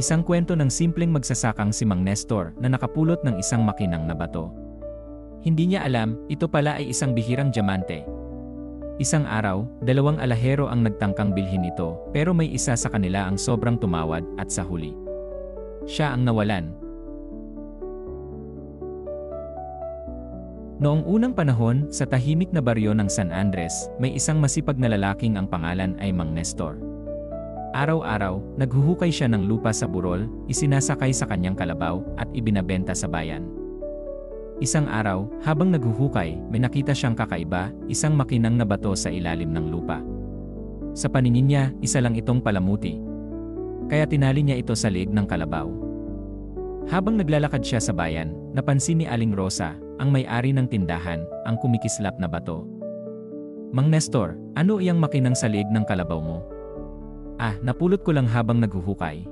Isang kwento ng simpleng magsasakang si Mang Nestor na nakapulot ng isang makinang na bato. Hindi niya alam, ito pala ay isang bihirang diamante. Isang araw, dalawang alahero ang nagtangkang bilhin ito, pero may isa sa kanila ang sobrang tumawad at sa huli. Siya ang nawalan. Noong unang panahon, sa tahimik na baryo ng San Andres, may isang masipag na lalaking ang pangalan ay Mang Nestor. Araw-araw, naghuhukay siya ng lupa sa burol, isinasakay sa kanyang kalabaw, at ibinabenta sa bayan. Isang araw, habang naghuhukay, may nakita siyang kakaiba, isang makinang na bato sa ilalim ng lupa. Sa paningin niya, isa lang itong palamuti. Kaya tinali niya ito sa liig ng kalabaw. Habang naglalakad siya sa bayan, napansin ni Aling Rosa, ang may-ari ng tindahan, ang kumikislap na bato. Mang Nestor, ano iyang makinang sa liig ng kalabaw mo? Ah, napulot ko lang habang naghuhukay.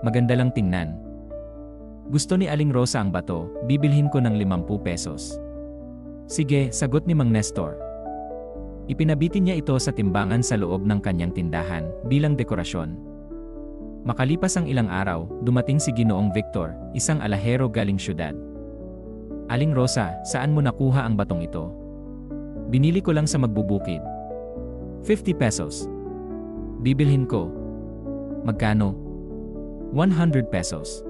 Maganda lang tingnan, gusto ni Aling Rosa ang bato, bibilhin ko ng 50 pesos. Sige, sagot ni Mang Nestor. Ipinabitin niya ito sa timbangan sa loob ng kanyang tindahan bilang dekorasyon. Makalipas ang ilang araw, dumating si Ginoong Victor, isang alahero galing syudad. Aling Rosa, saan mo nakuha ang batong ito? Binili ko lang sa magbubukid. 50 pesos. Bibilhin ko. Magkano? 100 pesos.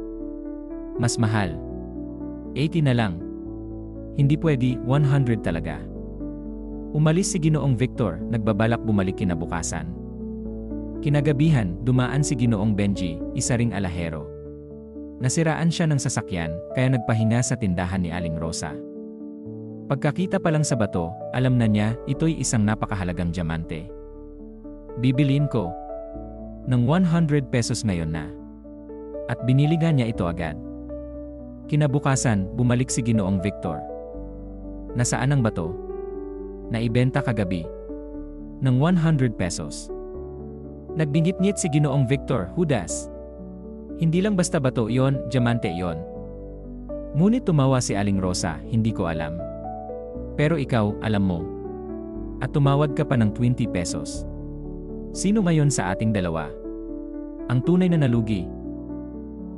Mas mahal. 80 na lang. Hindi pwede, 100 talaga. Umalis si Ginoong Victor, nagbabalak bumalik kinabukasan. Kinagabihan, dumaan si Ginoong Benji, isa ring alahero. Nasiraan siya ng sasakyan, kaya nagpahinga sa tindahan ni Aling Rosa. Pagkakita pa lang sa bato, alam na niya, ito'y isang napakahalagang diamante. Bibilin ko. Ng 100 pesos ngayon na. At binili niya ito agad. Kinabukasan, bumalik si Ginoong Victor. Nasaan ang bato? Naibenta kagabi. Ng 100 pesos. Nagbingit-ngit si Ginoong Victor, Hudas. Hindi lang basta bato yon, diamante yon. Ngunit tumawa si Aling Rosa, hindi ko alam. Pero ikaw, alam mo. At tumawad ka pa ng 20 pesos. Sino ngayon sa ating dalawa? Ang tunay na nalugi,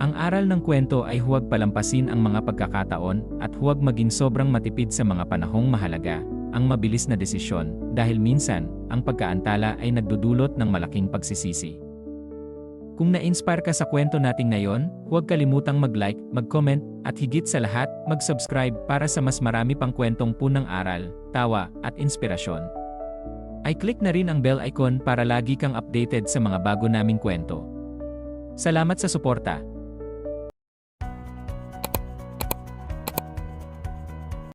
ang aral ng kwento ay huwag palampasin ang mga pagkakataon at huwag maging sobrang matipid sa mga panahong mahalaga, ang mabilis na desisyon, dahil minsan, ang pagkaantala ay nagdudulot ng malaking pagsisisi. Kung na-inspire ka sa kwento nating ngayon, huwag kalimutang mag-like, mag-comment, at higit sa lahat, mag-subscribe para sa mas marami pang kwentong punang aral, tawa, at inspirasyon. Ay click na rin ang bell icon para lagi kang updated sa mga bago naming kwento. Salamat sa suporta!